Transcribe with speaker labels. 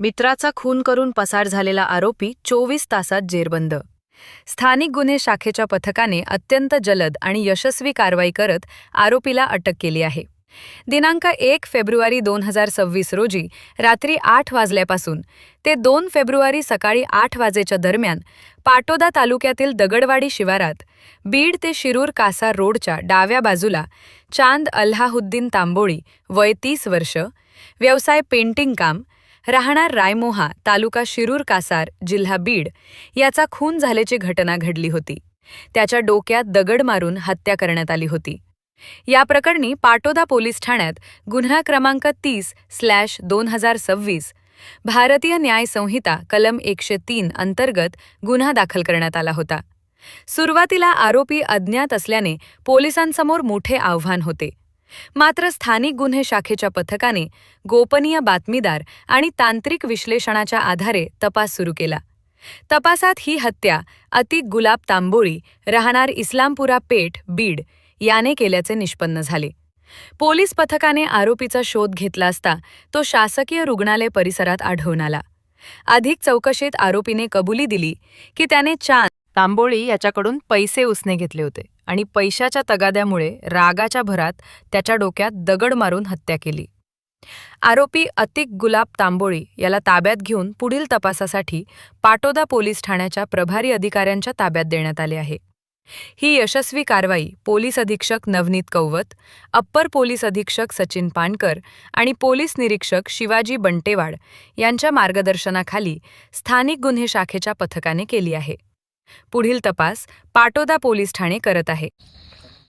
Speaker 1: मित्राचा खून करून पसार झालेला आरोपी चोवीस तासात जेरबंद. स्थानिक गुन्हे शाखेच्या पथकाने अत्यंत जलद आणि यशस्वी कारवाई करत आरोपीला अटक केली आहे. दिनांक एक फेब्रुवारी दोन हजार सव्वीस रोजी रात्री आठ वाजल्यापासून ते दोन फेब्रुवारी सकाळी आठ वाजेच्या दरम्यान पाटोदा तालुक्यातील दगडवाडी शिवारात बीड ते शिरूर कासा रोडच्या डाव्या बाजूला चांद अल्हाहुद्दीन तांबोळी वय तीस वर्ष व्यवसाय पेंटिंग काम राहणार रायमोहा तालुका शिरूर कासार जिल्हा बीड याचा खून झाल्याची घटना घडली होती. त्याच्या डोक्यात दगड मारून हत्या करण्यात आली होती. या प्रकरणी पाटोदा पोलीस ठाण्यात गुन्हा क्रमांक तीस स्लॅश दोन हजार सव्वीस भारतीय न्याय संहिता कलम एकशे तीन अंतर्गत गुन्हा दाखल करण्यात आला होता. सुरुवातीला आरोपी अज्ञात असल्याने पोलिसांसमोर मोठे आव्हान होते. मात्र स्थानिक गुन्हे शाखेच्या पथकाने गोपनीय बातमीदार आणि तांत्रिक विश्लेषणाच्या आधारे तपास सुरू केला. तपासात ही हत्या अतिक गुलाब तांबोळी राहणार इस्लामपुरा पेठ बीड याने केल्याचे निष्पन्न झाले. पोलीस पथकाने आरोपीचा शोध घेतला असता तो शासकीय रुग्णालय परिसरात आढळून आला. अधिक चौकशीत आरोपीने कबुली दिली की त्याने चांद तांबोळी याच्याकडून पैसे उसने घेतले होते. आणि पैशाच्या तगाद्यामुळे रागाच्या भरात त्याच्या डोक्यात दगड मारून हत्या केली. आरोपी अतिक गुलाब तांबोळी याला ताब्यात घेऊन पुढील तपासासाठी पाटोदा पोलीस ठाण्याच्या प्रभारी अधिकाऱ्यांच्या ताब्यात देण्यात आले आहे. ही यशस्वी कारवाई पोलीस अधीक्षक नवनीत कौवत अप्पर पोलीस अधीक्षक सचिन पानकर आणि पोलीस निरीक्षक शिवाजी बंटेवाड यांच्या मार्गदर्शनाखाली स्थानिक गुन्हे शाखेच्या पथकाने केली आहे. पुढील तपास पाटोदा पोलीस ठाणे करत आहे.